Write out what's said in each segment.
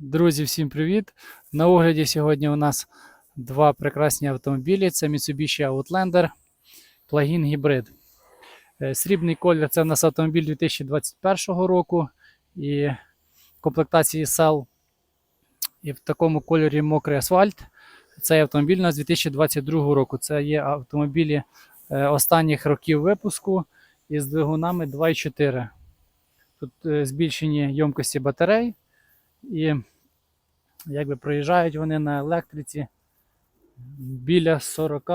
Друзі, всім привіт! На огляді сьогодні у нас два прекрасні автомобілі: це Mitsubishi Outlander плагін гібрид. Е, Срібний колір це у нас автомобіль 2021 року і комплектації SEL. І в такому кольорі мокрий асфальт. Цей автомобіль у нас 2022 року. Це є автомобілі е, останніх років випуску із двигунами 2.4. Тут е, збільшені ємкості батарей. І якби проїжджають вони на електриці біля 40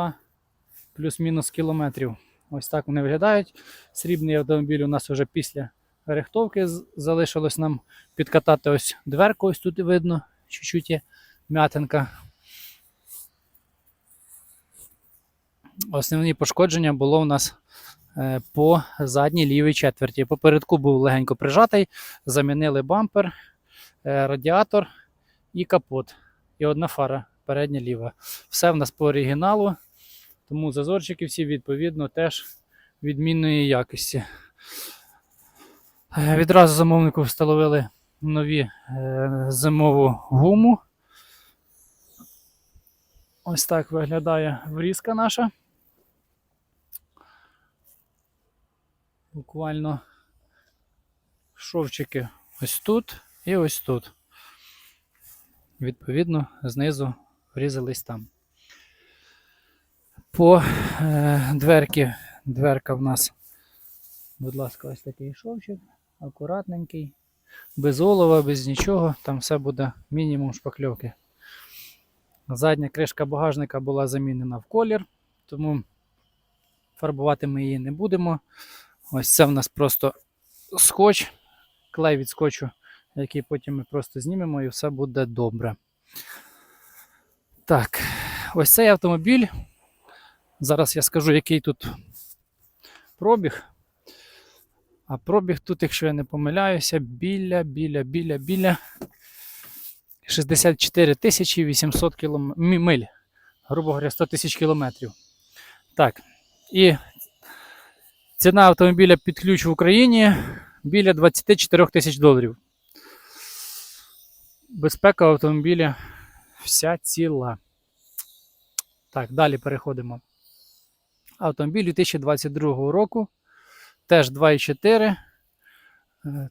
плюс-мінус кілометрів. Ось так вони виглядають. Срібний автомобіль у нас вже після рихтовки залишилось нам підкатати ось дверку, ось тут видно, чуть-чуть є м'ятинка. Основні пошкодження було у нас е, по задній лівій четверті. Попередку був легенько прижатий, замінили бампер, радіатор і капот. І одна фара передня ліва. Все в нас по оригіналу, тому зазорчики всі відповідно теж відмінної якості. Е, Відразу замовнику встановили нові е, зимову гуму. Ось так виглядає врізка наша. Буквально шовчики ось тут і ось тут. Відповідно, знизу врізались там. По е, дверки, дверка в нас, будь ласка, ось такий шовчик, акуратненький, без олова, без нічого, там все буде мінімум шпакльовки. Задня кришка багажника була замінена в колір, тому фарбувати ми її не будемо. Ось це в нас просто скотч, клей від скотчу, який потім ми просто знімемо і все буде добре. Так, ось цей автомобіль. Зараз я скажу, який тут пробіг. А пробіг тут, якщо я не помиляюся, біля, біля, біля, біля 64 тисячі 800 кілом... миль. Грубо говоря, 100 тисяч кілометрів. Так. І ціна автомобіля під ключ в Україні біля 24 тисяч доларів. Безпека автомобіля вся ціла. Так, далі переходимо. Автомобіль 2022 року. Теж 2,4. Е,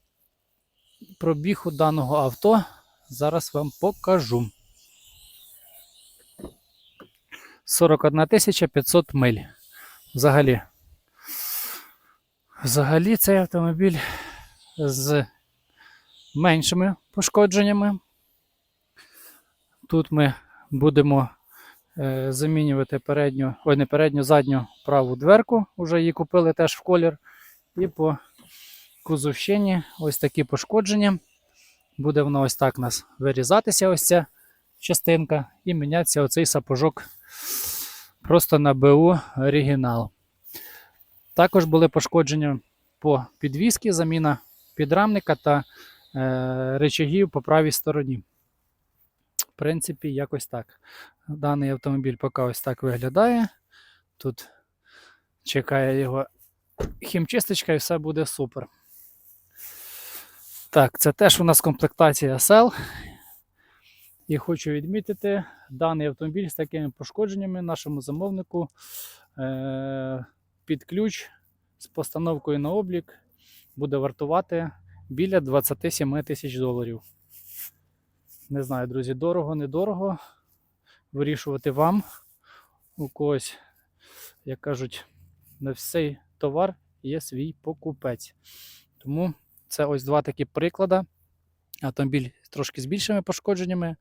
Пробіг у даного авто. Зараз вам покажу. 41 500 миль. Взагалі. Взагалі цей автомобіль з меншими пошкодженнями. Тут ми будемо е, замінювати передню, ой, не передню, задню праву дверку. Уже її купили теж в колір. І по кузовщині ось такі пошкодження. Буде воно ось так у нас вирізатися, ось ця частинка, і мінятися оцей сапожок просто на БУ оригінал. Також були пошкодження по підвісці, заміна підрамника та е, речагів по правій стороні. В принципі, якось так. Даний автомобіль поки ось так виглядає. Тут чекає його хімчисточка і все буде супер. Так, це теж у нас комплектація SL. І хочу відмітити, даний автомобіль з такими пошкодженнями нашому замовнику е- під ключ з постановкою на облік буде вартувати біля 27 тисяч доларів. Не знаю, друзі, дорого, недорого. Вирішувати вам. У когось, як кажуть, на всей товар є свій покупець. Тому це ось два такі приклади. Автомобіль трошки з більшими пошкодженнями.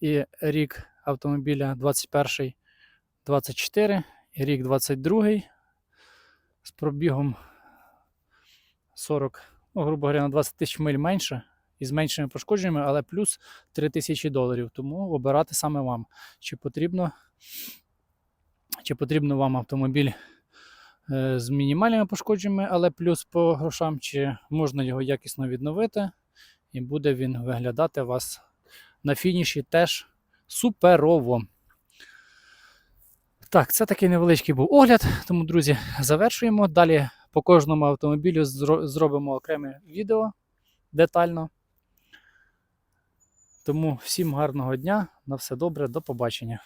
І рік автомобіля 21 24 і рік 22 з пробігом 40, ну, грубо говоря, на 20 тисяч миль менше і з меншими пошкодженнями, але плюс 3 тисячі доларів. Тому обирати саме вам. Чи потрібно, чи потрібно вам автомобіль е, з мінімальними пошкодженнями, але плюс по грошам, чи можна його якісно відновити, і буде він виглядати вас на фініші теж суперово. Так, це такий невеличкий був огляд. Тому, друзі, завершуємо. Далі по кожному автомобілю зробимо окреме відео детально. Тому всім гарного дня, на все добре, до побачення.